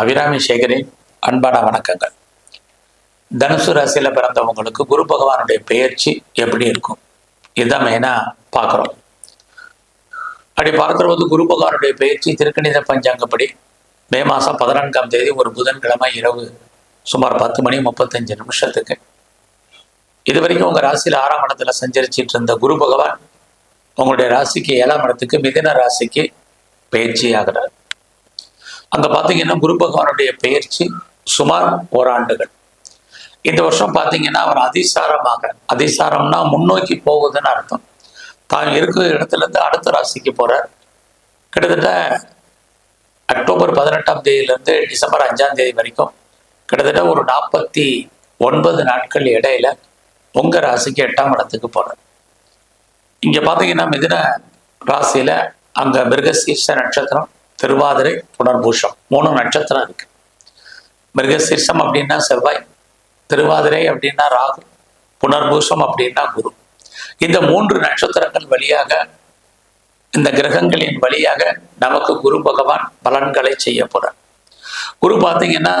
அபிராமி சேகரின் அன்பான வணக்கங்கள். தனுசு ராசியில் பிறந்தவங்களுக்கு குரு பகவானுடைய பெயர்ச்சி எப்படி இருக்கும்? இதுதான் மெயினாக பார்க்குறோம். அப்படி பார்க்குற போது குரு பகவானுடைய பெயர்ச்சி திருக்கணித பஞ்சாங்கப்படி மே மாதம் பதினான்காம் தேதி ஒரு புதன்கிழமை இரவு சுமார் பத்து மணி முப்பத்தஞ்சு நிமிஷத்துக்கு. இது வரைக்கும் உங்கள் ராசியில் ஆறாம் இடத்துல சஞ்சரிச்சிட்டு இருந்த குரு பகவான் உங்களுடைய ராசிக்கு ஏழாம் இடத்துக்கு மிதின ராசிக்கு பயிற்சி ஆகிறார் அங்க பார்த்தீங்கன்னா குரு பகவானுடைய பெயர்ச்சி சுமார் ஓராண்டுகள். இந்த வருஷம் பார்த்தீங்கன்னா அவர் அதிசாரமாக அதிசாரம்னா முன்னோக்கி போகுதுன்னு அர்த்தம். தான் இருக்கிற இடத்துலேருந்து அடுத்த ராசிக்கு போகிறார் கிட்டத்தட்ட அக்டோபர் பதினெட்டாம் தேதியிலேருந்து டிசம்பர் அஞ்சாம் தேதி வரைக்கும் கிட்டத்தட்ட ஒரு நாற்பத்தி ஒன்பது நாட்கள் இடையில உங்கள் ராசிக்கு எட்டாம் இடத்துக்கு போகிறார் இங்கே பார்த்தீங்கன்னா மிதின ராசியில் அங்கே மிருகசீர்ஷ நட்சத்திரம் திருவாதிரை புனர்பூஷம் மூணு நட்சத்திரம் இருக்கு. மிருகசீர்ஷம் அப்படின்னா செவ்வாய் திருவாதிரை அப்படின்னா ராகு புனர்பூஷம் அப்படின்னா குரு. இந்த மூன்று நட்சத்திரங்கள் வழியாக இந்த கிரகங்களின் வழியாக நமக்கு குரு பகவான் பலன்களை செய்ய போறார். குரு பார்த்தீங்கன்னா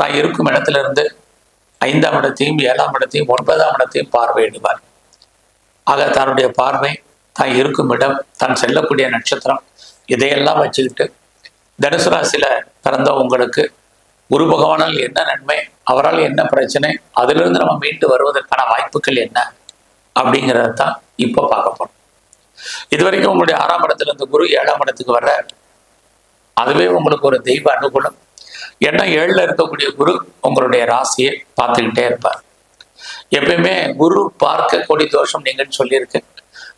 தான் இருக்கும் இடத்துல இருந்து ஐந்தாம் இடத்தையும் ஏழாம் இடத்தையும் ஒன்பதாம் இடத்தையும் பார்வையிடுவார். ஆக தன்னுடைய பார்வை தான் இருக்கும் இடம் தான் செல்லக்கூடிய நட்சத்திரம் இதையெல்லாம் வச்சுக்கிட்டு தனுசு ராசியில் பிறந்த உங்களுக்கு குரு பகவானால் என்ன நன்மை? அவரால் என்ன பிரச்சனை? அதிலிருந்து நம்ம மீண்டு வருவதற்கான வாய்ப்புகள் என்ன? அப்படிங்கிறத தான் இப்போ பார்க்க போகணும் இது வரைக்கும் உங்களுடைய ஆறாம் இடத்துல இருந்து குரு ஏழாம் இடத்துக்கு வர்ற அதுவே உங்களுக்கு ஒரு தெய்வ அனுகூலம். ஏன்னா ஏழுல இருக்கக்கூடிய குரு உங்களுடைய ராசியை பார்த்துக்கிட்டே இருப்பார். எப்பயுமே குரு பார்க்க கொடி தோஷம் நீங்கன்னு சொல்லியிருக்கேன்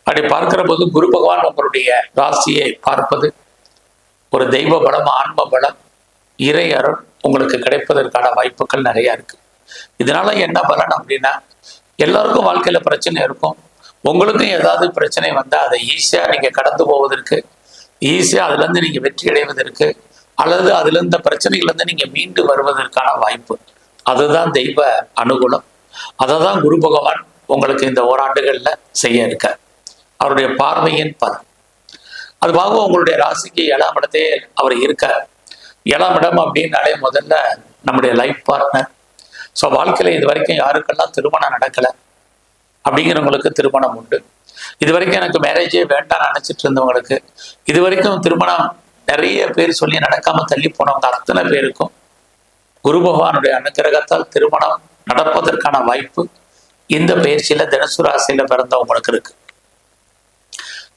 அப்படி பார்க்கிற போது குரு பகவான் உங்களுடைய ராசியை பார்ப்பது ஒரு தெய்வ பலம் ஆன்ம பலம் இறை அருள் உங்களுக்கு கிடைப்பதற்கான வாய்ப்புகள் நிறைய இருக்கு. இதனால என்ன பலன் அப்படின்னா எல்லாருக்கும் வாழ்க்கையில பிரச்சனை இருக்கும். உங்களுக்கும் ஏதாவது பிரச்சனை வந்தால் அதை ஈஸியா நீங்க கடந்து போவதற்கு ஈஸியா அதுல இருந்து நீங்க வெற்றி அடைவதற்கு அல்லது அதுலேருந்து பிரச்சனைகள்லேருந்து பிரச்சனைகள்ல இருந்து நீங்க மீண்டு வருவதற்கான வாய்ப்பு. அதுதான் தெய்வ அனுகூலம். அதை தான் குரு பகவான் உங்களுக்கு இந்த ஓராண்டுகள்ல செய்ய இருக்கார். அவருடைய பார்வையின் பலன். அது போக உங்களுடைய ராசிக்கு ஏழாம் இடத்தே அவர் இருக்கார். ஏழாம் இடம் அப்படின்னாலே முதல்ல நம்முடைய லைஃப் பார்ட்னர் ஸோ வாழ்க்கையில் இது வரைக்கும் யாருக்கெல்லாம் திருமணம் நடக்கலை அப்படிங்கிறவங்களுக்கு திருமணம் உண்டு. இது வரைக்கும் எனக்கு மேரேஜே வேண்டாம் நினச்சிட்டு இருந்தவங்களுக்கு இது வரைக்கும் திருமணம் நிறைய பேர் சொல்லி நடக்காம தள்ளி போனவங்க அத்தனை பேருக்கும் குரு பகவானுடைய அனுக்கிரகத்தால் திருமணம் நடப்பதற்கான வாய்ப்பு இந்த பயிற்சியில தினசு ராசியில பிறந்தவங்களுக்கு இருக்கு.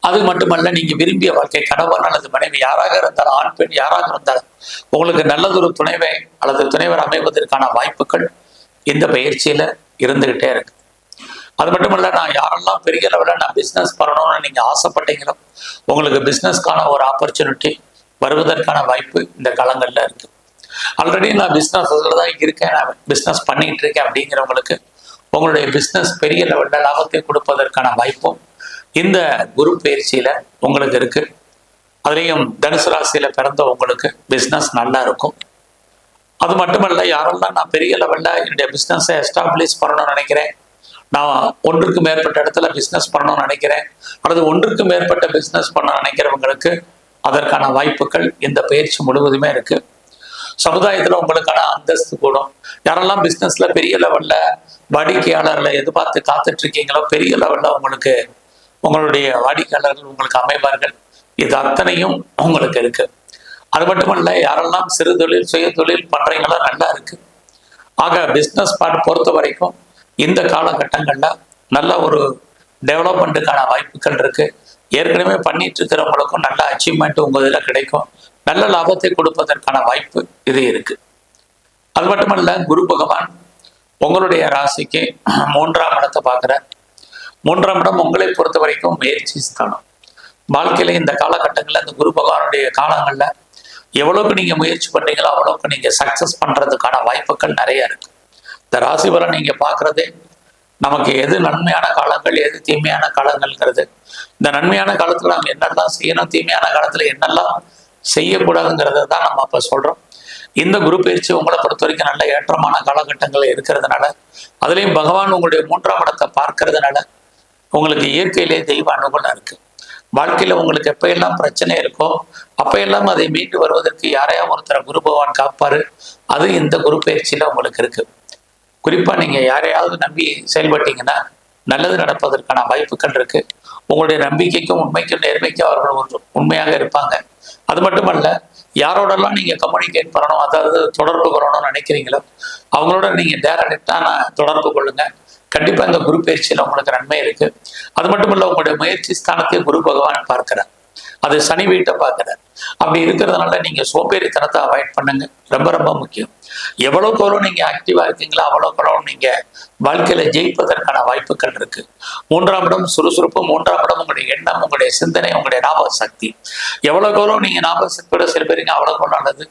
அது மட்டுமல்ல நீங்க விரும்பிய வாழ்க்கை கணவன் அல்லது மனைவி யாராக இருந்தாலும் ஆண் பெண் யாராக இருந்தாலும் உங்களுக்கு நல்லதொரு துணைவை அல்லது துணைவர் அமைவதற்கான வாய்ப்புகள் இந்த பயிற்சியில இருந்துகிட்டே இருக்கு. அது மட்டுமல்ல நான் யாரெல்லாம் பெரிய லெவலில் நான் பிஸ்னஸ் பண்ணணும்னு நீங்க ஆசைப்பட்டீங்களோ உங்களுக்கு பிஸ்னஸ்க்கான ஒரு ஆப்பர்ச்சுனிட்டி வருவதற்கான வாய்ப்பு இந்த காலங்களில் இருக்கு. ஆல்ரெடி நான் பிஸ்னஸ் அதில் தான் இருக்கேன் நான் பிஸ்னஸ் பண்ணிட்டு இருக்கேன் அப்படிங்கிறவங்களுக்கு உங்களுடைய பிஸ்னஸ் பெரிய லெவலில் லாபத்தை கொடுப்பதற்கான வாய்ப்பும் இந்த குரு பயிற்சியில உங்களுக்கு இருக்கு. அதுலேயும் தனுசு ராசியில பிறந்த உங்களுக்கு பிஸ்னஸ் நல்லா இருக்கும். அது மட்டுமல்ல யாரெல்லாம் நான் பெரிய லெவலில் என்னுடைய பிஸ்னஸை எஸ்டாப்ளிஷ் பண்ணணும்னு நினைக்கிறேன் நான் ஒன்றுக்கு மேற்பட்ட இடத்துல பிஸ்னஸ் பண்ணணும்னு நினைக்கிறேன் அல்லது ஒன்றுக்கு மேற்பட்ட பிஸ்னஸ் பண்ண நினைக்கிறவங்களுக்கு அதற்கான வாய்ப்புகள் இந்த பயிற்சி முழுவதுமே இருக்கு. சமுதாயத்தில் உங்களுக்கான அந்தஸ்து கூடும். யாரெல்லாம் பிஸ்னஸில் பெரிய லெவலில் வாடிக்கையாளர்களை எதிர்பார்த்து காத்துட்டு இருக்கீங்களோ பெரிய லெவலில் உங்களுக்கு உங்களுடைய வாடிக்கையாளர்கள் உங்களுக்கு அமைவார்கள் இது அத்தனையும் உங்களுக்கு இருக்கு. அது மட்டுமல்ல யாரெல்லாம் சிறு தொழில் சுய தொழில் பண்றீங்களா நல்லா இருக்கு. ஆக பிஸ்னஸ் பார்ட் பொறுத்த வரைக்கும் இந்த காலகட்டங்களில் நல்ல ஒரு டெவலப்மெண்ட்டுக்கான வாய்ப்புகள் இருக்கு. ஏற்கனவே பண்ணிட்டு இருக்கிறவங்களுக்கும் நல்ல அச்சீவ்மெண்ட் உங்கள் இதில் கிடைக்கும். நல்ல லாபத்தை கொடுப்பதற்கான வாய்ப்பு இது இருக்கு. அது மட்டுமல்ல குரு பகவான் உங்களுடைய ராசிக்கு மூன்றாம் இடத்தை பார்க்குறார். மூன்றாம் இடம் உங்களை பொறுத்த வரைக்கும் முயற்சி ஸ்தானம். வாழ்க்கையில இந்த காலகட்டங்களில் இந்த குரு பகவானுடைய காலங்களில் எவ்வளவுக்கு நீங்க முயற்சி பண்றீங்களோ அவ்வளவுக்கு நீங்க சக்சஸ் பண்றதுக்கான வாய்ப்புகள் நிறைய இருக்கு. இந்த ராசி பலன் நீங்க பாக்குறதே நமக்கு எது நன்மையான காலங்கள் எது தீமையான காலங்கள்ங்கிறது. இந்த நன்மையான காலத்துல நம்ம என்னெல்லாம் செய்யணும் தீமையான காலத்துல என்னெல்லாம் செய்யக்கூடாதுங்கிறத தான் நம்ம அப்ப சொல்றோம். இந்த குரு பயிற்சி உங்களை பொறுத்த வரைக்கும் நல்ல ஏற்றமான காலகட்டங்கள் இருக்கிறதுனால அதுலேயும் பகவான் உங்களுடைய மூன்றாம் இடத்தை பார்க்கறதுனால உங்களுக்கு இயற்கையிலே தெய்வ அனுகூலம் இருக்கு. வாழ்க்கையில உங்களுக்கு எப்பயெல்லாம் பிரச்சனை இருக்கோ அப்ப எல்லாம் அதை மீண்டு வருவதற்கு யாரையா ஒருத்தரை குரு பகவான் காப்பாரு. அது இந்த குரு பயிற்சியில உங்களுக்கு இருக்கு. குறிப்பா நீங்க யாரையாவது நம்பி செயல்பட்டீங்கன்னா நல்லது நடப்பதற்கான வாய்ப்புகள் இருக்கு. உங்களுடைய நம்பிக்கைக்கும் உண்மைக்கும் நேர்மைக்கும் அவர்கள் ஒரு உண்மையாக இருப்பாங்க. அது மட்டுமல்ல யாரோடலாம் நீங்க கம்யூனிகேட் பண்ணணும் அதாவது தொடர்பு கொள்ளணும்னு நினைக்கிறீங்களோ அவங்களோட நீங்க டேரக்டான தொடர்பு கொள்ளுங்க. கண்டிப்பா இந்த குரு பயிற்சியில உங்களுக்கு நன்மை இருக்கு. அது மட்டும் இல்ல உங்களுடைய முயற்சி ஸ்தானத்தை குரு பகவான் பார்க்கிறார். அது சனி வீட்டை பார்க்கிறார். அப்படி இருக்கிறதுனால நீங்க சோம்பேறித்தனத்தை அவாய்ட் பண்ணுங்க. ரொம்ப ரொம்ப முக்கியம். எவ்வளவுக்கு எவ்வளவு நீங்க ஆக்டிவா இருக்கீங்களோ அவ்வளவுக்கு எவ்வளவு நீங்க வாழ்க்கையில ஜெயிப்பதற்கான வாய்ப்புகள் இருக்கு. மூன்றாம் இடம் சுறுசுறுப்பு மூன்றாம் இடம் உங்களுடைய எண்ணம் உங்களுடைய சிந்தனை உங்களுடைய ஞாபக சக்தி எவ்வளவுக்கு எவ்வளவு நீங்க ஞாபக சக்தியோட செயல்படுறீங்க அவ்வளவுக்கு எவ்வளவு நல்லது.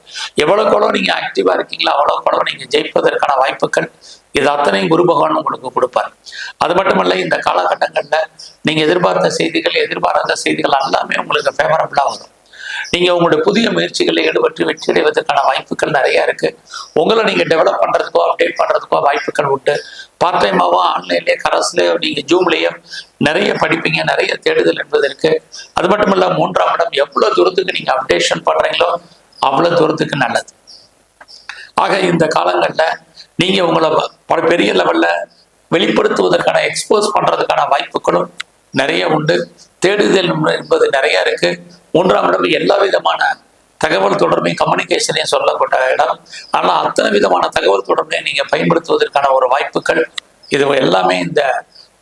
எவ்வளவுக்கு எவ்வளவு நீங்க ஆக்டிவா இருக்கீங்களோ அவ்வளவுக்கு எவ்வளவு நீங்க ஜெயிப்பதற்கான வாய்ப்புகள் இது அத்தனையும் குரு பகவான் உங்களுக்கு கொடுப்பார். அது மட்டுமல்ல இந்த காலகட்டங்கள்ல நீங்க எதிர்பார்த்த செய்திகள் எதிர்பாராத செய்திகள் எல்லாமே உங்களுக்கு ஃபேவரபுளாக வரும். நீங்க உங்களுடைய புதிய முயற்சிகளில் ஈடுபட்டு வெற்றி அடைவதற்கான வாய்ப்புகள் நிறைய இருக்கு. உங்களை நீங்க டெவலப் பண்றதுக்கோ அப்டேட் பண்றதுக்கோ வாய்ப்புகள் உண்டு. பார்ட் டைமாவோ ஆன்லைன்லயே கரஸ்லேயோ நீங்க ஜூம்லயோ நிறைய படிப்பீங்க நிறைய தேடுதல் என்பது இருக்கு. அது மட்டும் இல்ல மூன்றாம் இடம் எவ்வளவு தூரத்துக்கு நீங்க அப்டேஷன் பண்ணுறீங்களோ அவ்வளவு தூரத்துக்கு நல்லது. ஆக இந்த காலங்கள்ல நீங்க உங்களை பல பெரிய லெவல்ல வெளிப்படுத்துவதற்கான எக்ஸ்போஸ் பண்றதுக்கான வாய்ப்புகளும் நிறைய உண்டு. தேடுதல் என்பது நிறைய இருக்கு. மூன்றாம் இடம் எல்லா விதமான தகவல் தொடர்பையும் கம்யூனிகேஷனையும் சொல்லப்பட்ட இடம். ஆனால் அத்தனை விதமான தகவல் தொடர்பையும் நீங்கள் பயன்படுத்துவதற்கான ஒரு வாய்ப்புகள். இது எல்லாமே இந்த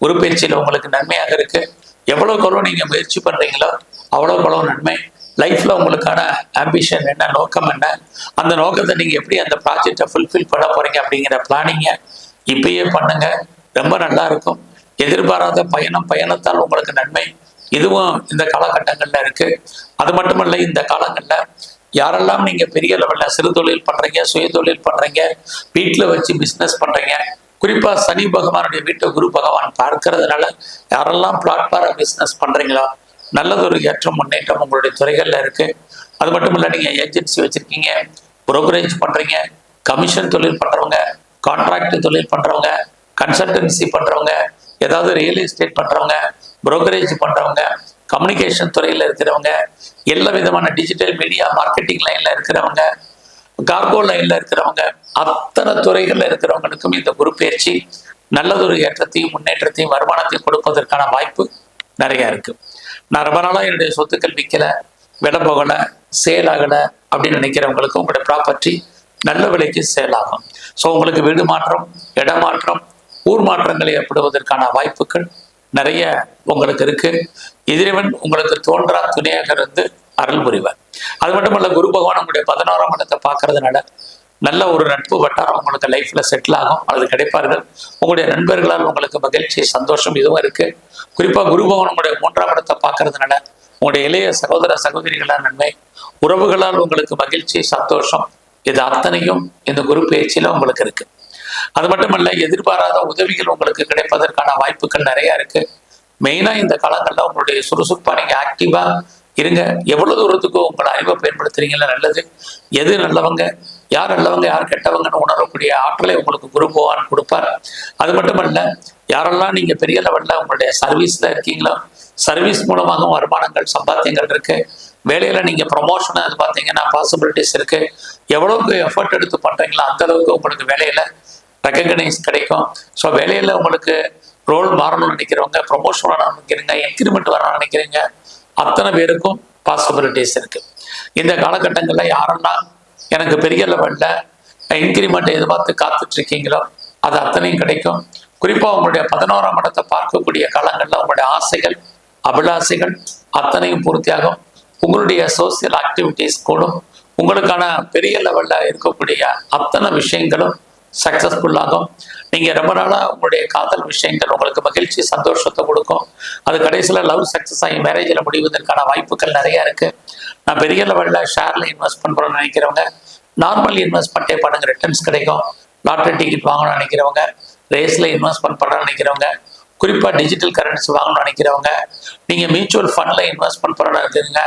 உருப்பயிற்சியில் உங்களுக்கு நன்மையாக இருக்கு. எவ்வளோ எவ்வளோ நீங்கள் முயற்சி பண்ணுறீங்களோ அவ்வளோக்கு எவ்வளோ நன்மை. லைஃப்பில் உங்களுக்கான ஆம்பிஷன் என்ன நோக்கம் என்ன? அந்த நோக்கத்தை நீங்கள் எப்படி அந்த ப்ராஜெக்டை ஃபுல்ஃபில் பண்ண போறீங்க அப்படிங்கிற பிளானிங்கை இப்பயே பண்ணுங்க. ரொம்ப நல்லா இருக்கும். எதிர்பாராத பயணம் பயணத்தால் உங்களுக்கு நன்மை. இதுவும் இந்த காலகட்டங்களில் இருக்கு. அது மட்டுமல்ல இந்த காலங்களில் யாரெல்லாம் நீங்க பெரிய லெவல்ல சிறு தொழில் பண்றீங்க சுய தொழில் பண்றீங்க வீட்டில் வச்சு பிஸ்னஸ் பண்றீங்க குறிப்பா சனி பகவானுடைய வீட்டை குரு பகவான் பார்க்கறதுனால யாரெல்லாம் பிளாட்ஃபார்ம் பிஸ்னஸ் பண்றீங்களோ நல்லதொரு ஏற்றம் முன்னேற்றம் உங்களுடைய துறைகள்ல இருக்கு. அது மட்டும் இல்லை நீங்க ஏஜென்சி வச்சிருக்கீங்க புரோக்கரேஜ் பண்றீங்க கமிஷன் தொழில் பண்றவங்க கான்ட்ராக்ட் தொழில் பண்றவங்க கன்சல்டன்சி பண்றவங்க ஏதாவது ரியல் எஸ்டேட் பண்ணுறவங்க புரோக்கரேஜ் பண்ணுறவங்க கம்யூனிகேஷன் துறையில் இருக்கிறவங்க எல்லா விதமான டிஜிட்டல் மீடியா மார்க்கெட்டிங் லைனில் இருக்கிறவங்க கார்கோ லைனில் இருக்கிறவங்க அத்தனை துறைகளில் இருக்கிறவங்களுக்கும் இந்த குரு பயிற்சி நல்லதொரு ஏற்றத்தையும் முன்னேற்றத்தையும் வருமானத்தையும் கொடுப்பதற்கான வாய்ப்பு நிறையா இருக்குது நான் ரொம்ப நாளாக என்னுடைய சொத்துக்கள் விற்கலை விலை போகலை சேல் அப்படின்னு நினைக்கிறவங்களுக்கு உங்களுடைய ப்ராப்பர்ட்டி நல்ல விலைக்கு சேல் ஆகும். ஸோ உங்களுக்கு வீடு மாற்றம் இடமாற்றம் ஊர் மாற்றங்கள் ஏற்படுவதற்கான வாய்ப்புகள் நிறைய உங்களுக்கு இருக்கு. எதிரவன் உங்களுக்கு தோன்றா துணையாக இருந்து அருள் புரிவார். அது மட்டுமல்ல குரு பகவான் உங்களுடைய பதினோராம் இடத்தை பார்க்கறதுனால நல்ல ஒரு நட்பு வட்டாரம் உங்களுக்கு லைஃப்ல செட்டில் ஆகும். அல்லது கிடைப்பார்கள். உங்களுடைய நண்பர்களால் உங்களுக்கு மகிழ்ச்சி சந்தோஷம் இதுவும் இருக்கு. குறிப்பா குரு பகவான் உங்களுடைய மூன்றாம் இடத்தை பார்க்கறதுனால உங்களுடைய இளைய சகோதர சகோதரிகளால் நன்மை உறவுகளால் உங்களுக்கு மகிழ்ச்சி சந்தோஷம் இது அத்தனையும் இந்த குரு பயிற்சியில உங்களுக்கு இருக்கு. அது மட்டுமல்ல எதிர்பாராத உதவிகள் உங்களுக்கு கிடைப்பதற்கான வாய்ப்புகள் நிறைய இருக்கு. மெயினா இந்த காலங்கள்ல உங்களுடைய சுறுசுறுப்பா நீங்க ஆக்டிவா இருங்க. எவ்வளவு தூரத்துக்கு உங்களை அறிவை பயன்படுத்துறீங்களா நல்லது. எது நல்லவங்க யார் நல்லவங்க யார் கெட்டவங்கன்னு உணரக்கூடிய ஆற்றலை உங்களுக்கு குரு பகவான் கொடுப்பார். அது மட்டுமல்ல யாரெல்லாம் நீங்க பெரிய லெவல்ல உங்களுடைய சர்வீஸ்ல இருக்கீங்களோ சர்வீஸ் மூலமாக வருமானங்கள் சம்பாத்தியங்கள் இருக்கு. வேலையில நீங்க ப்ரொமோஷன் அது பார்த்தீங்கன்னா பாசிபிலிட்டிஸ் இருக்கு. எவ்வளவுக்கு எஃபர்ட் எடுத்து பண்றீங்களோ அந்த அளவுக்கு உங்களுக்கு வேலையில ரெக்கக்னைஸ் கிடைக்கும். ஸோ வேலையில் உங்களுக்கு ரோல் மாறணும்னு நினைக்கிறவங்க ப்ரொமோஷன் வரணும்னு நினைக்கிறீங்க இன்க்ரிமெண்ட் வரணும்னு நினைக்கிறீங்க அத்தனை பேருக்கும் பாசிபிலிட்டிஸ் இருக்குது இந்த காலகட்டங்களில் யாரெல்லாம் எனக்கு பெரிய லெவலில் இன்க்ரிமெண்ட் எதிர்பார்த்து காத்துட்ருக்கீங்களோ அது அத்தனையும் கிடைக்கும். குறிப்பாக உங்களுடைய பதினோராம் இடத்தை பார்க்கக்கூடிய காலங்களில் உங்களுடைய ஆசைகள் அபிலாசைகள் அத்தனையும் பூர்த்தியாகும். உங்களுடைய சோசியல் ஆக்டிவிட்டீஸ் கூடும். உங்களுக்கான பெரிய லெவலில் இருக்கக்கூடிய அத்தனை விஷயங்களும் சக்சஸ்ஃபுல் நீங்கள் நீங்க ரொம்ப நாளா உங்களுடைய காதல் விஷயங்கள் உங்களுக்கு மகிழ்ச்சி சந்தோஷத்தை கொடுக்கும். அது கடைசியில லவ் சக்ஸஸ் ஆகி மேரேஜில் முடிவதற்கான வாய்ப்புகள் நிறைய இருக்கு. நான் பெரிய லெவல்ல ஷேர்ல இன்வெஸ்ட் பண்ணுறோன்னு நினைக்கிறவங்க நார்மல் இன்வெஸ்ட்மெண்ட்டே பண்ணுங்க ரிட்டர்ன்ஸ் கிடைக்கும். லாட்ரி டிக்கெட் வாங்கணும்னு நினைக்கிறவங்க ரேஸ்ல இன்வெஸ்ட்மெண்ட் பண்ண நினைக்கிறவங்க குறிப்பா டிஜிட்டல் கரன்சி வாங்கணும்னு நினைக்கிறவங்க நீங்க மியூச்சுவல் ஃபண்ட்ல இன்வெஸ்ட்மெண்ட் பண்ணணும்னு இருக்குதுங்க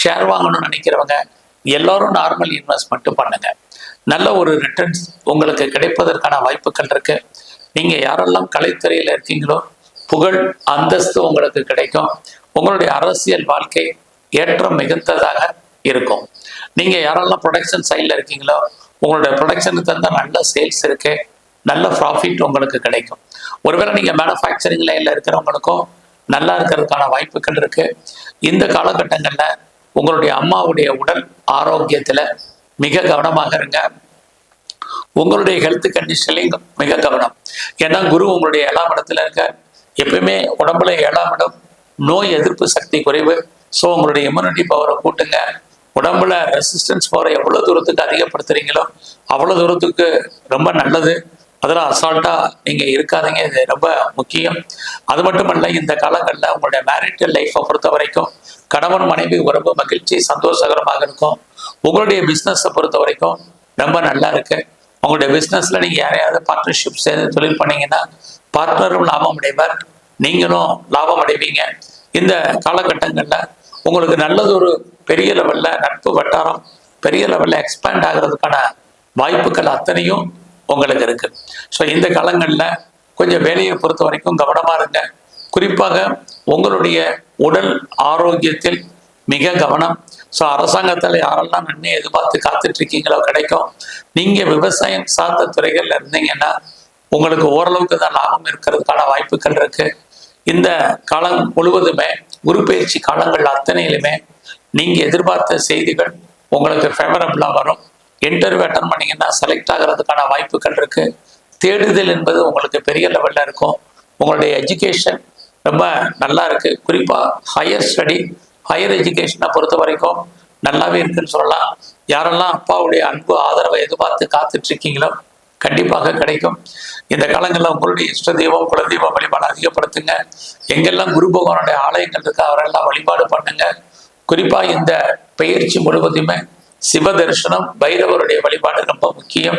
ஷேர் வாங்கணும்னு நினைக்கிறவங்க எல்லாரும் நார்மல் இன்வெஸ்ட்மெண்ட்டு பண்ணுங்க. நல்ல ஒரு ரிட்டர்ன்ஸ் உங்களுக்கு கிடைப்பதற்கான வாய்ப்புகள் இருக்கு. நீங்க யாரெல்லாம் கலைத்துறையில் இருக்கீங்களோ புகழ் அந்தஸ்து உங்களுக்கு கிடைக்கும். உங்களுடைய அரசியல் வாழ்க்கை ஏற்றம் மிகுந்ததாக இருக்கும். நீங்க யாரெல்லாம் ப்ரொடக்ஷன் சைடில் இருக்கீங்களோ உங்களுடைய ப்ரொடக்ஷனுக்கு தகுந்த நல்ல சேல்ஸ் இருக்கு நல்ல ப்ராஃபிட் உங்களுக்கு கிடைக்கும். ஒருவேளை நீங்க மேனுஃபேக்சரிங் லைன்ல இருக்கிறவங்களுக்கும் நல்லா இருக்கிறதுக்கான வாய்ப்புகள் இருக்கு. இந்த காலகட்டங்கள்ல உங்களுடைய அம்மாவுடைய உடல் ஆரோக்கியத்துல மிக கவனமாக இருங்க. உங்களுடைய ஹெல்த் கண்டிஷன்லையும் மிக கவனம். ஏன்னா குரு உங்களுடைய ஏழாம் இடத்துல இருக்க எப்பயுமே உடம்புல ஏழாம் இடம் நோய் எதிர்ப்பு சக்தி குறைவு. ஸோ உங்களுடைய இம்யூனிட்டி பவரை கூட்டுங்க. உடம்புல ரெசிஸ்டன்ஸ் பவரை எவ்வளோ தூரத்துக்கு அதிகப்படுத்துறீங்களோ அவ்வளோ தூரத்துக்கு ரொம்ப நல்லது. அதெல்லாம் அசால்ட்டாக நீங்கள் இருக்காதீங்க. இது ரொம்ப முக்கியம். அது மட்டுமல்ல இந்த காலங்களில் உங்களுடைய மேரிட்டல் லைஃப்பை பொறுத்த வரைக்கும் கணவன் மனைவி உறவு மகிழ்ச்சி சந்தோஷகரமாக இருக்கும். உங்களுடைய பிஸ்னஸை பொறுத்த வரைக்கும் ரொம்ப நல்லா இருக்கு. உங்களுடைய பிஸ்னஸில் நீங்கள் யாரையாவது பார்ட்னர்ஷிப் சேர்ந்து தொழில் பண்ணீங்கன்னா பார்ட்னரும் லாபம் அடைவார். நீங்களும் லாபம் அடைவீங்க. இந்த காலகட்டங்களில் உங்களுக்கு நல்லது ஒரு பெரிய லெவலில் நட்பு வட்டாரம் பெரிய லெவலில் எக்ஸ்பேண்ட் ஆகிறதுக்கான வாய்ப்புகள் அத்தனையும் உங்களுக்கு இருக்கு. ஸோ இந்த காலங்களில் கொஞ்சம் வேலையை பொறுத்த வரைக்கும் கவனமாக இருங்க. குறிப்பாக உங்களுடைய உடல் ஆரோக்கியத்தில் மிக கவனம். ஸோ அரசாங்கத்தில் யாரெல்லாம் நன்மை எதிர்பார்த்து காத்துட்டு இருக்கீங்களோ கிடைக்கும். நீங்க விவசாயம் சார்ந்த துறைகள்ல இருந்தீங்கன்னா உங்களுக்கு ஓரளவுக்கு தான் லாபம் இருக்கிறதுக்கான வாய்ப்புகள் இருக்கு. இந்த காலம் முழுவதுமே குரு பயிற்சி காலங்கள் அத்தனையிலுமே நீங்க எதிர்பார்த்த செய்திகள் உங்களுக்கு ஃபேவரபிளாக வரும். இன்டர்வியூ அட்டன் பண்ணீங்கன்னா செலக்ட் ஆகிறதுக்கான வாய்ப்புகள் இருக்கு. தேடுதல் என்பது உங்களுக்கு பெரிய லெவல்ல இருக்கும். உங்களுடைய எஜுகேஷன் ரொம்ப நல்லா இருக்கு. குறிப்பா ஹையர் ஸ்டடி ஹையர் எஜுகேஷனை பொறுத்த வரைக்கும் நல்லாவே இருக்குன்னு சொல்லலாம். யாரெல்லாம் அப்பாவுடைய அன்பு ஆதரவை எதிர்பார்த்து காத்துட்டு இருக்கீங்களோ கண்டிப்பாக கிடைக்கும். இந்த காலங்களில் உங்களுடைய இஷ்ட தெய்வம் குலதெய்வம் வழிபாடு அதிகப்படுத்துங்க. எங்கெல்லாம் குரு பகவானுடைய ஆலயங்கள் இருக்கு அவரெல்லாம் வழிபாடு பண்ணுங்க. குறிப்பா இந்த பயிற்சி முழுவதுமே சிவ தரிசனம் பைரவருடைய வழிபாடு ரொம்ப முக்கியம்.